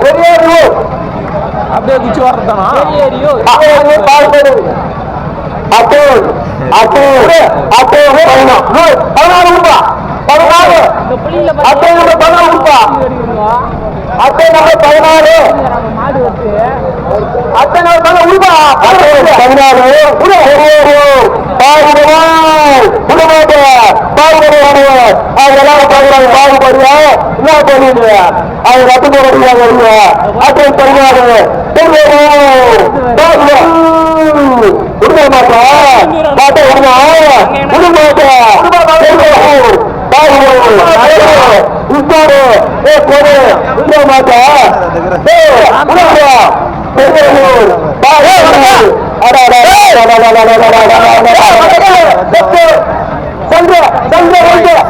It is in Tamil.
பெரியார் அப்படியே குச்சி வர்றதானா அட்டோ அட்டோ அட்டோ பதினாறு ரூபா பதினாறு அட்டை நம்பர் பதினாறு ரூபா அட்டை நம்பர் பதினாறு அட்டை நம்பர் பதினாறு ரூபா பதினாறு அவங்க எல்லாரும் பாக்குறாங்க பாகுபடுவா என்ன பண்ணுவீங்க அவங்க ரத்து போடுவாங்க வருவா அட்டை பதினாறு விடுங்க மாட்டா மாட்டா விடுங்க விடுங்க மாட்டா உட்காரு ஏ போடு விடுங்க மாட்டா ஏ விடுங்க பெரியவர் அட அட சங்க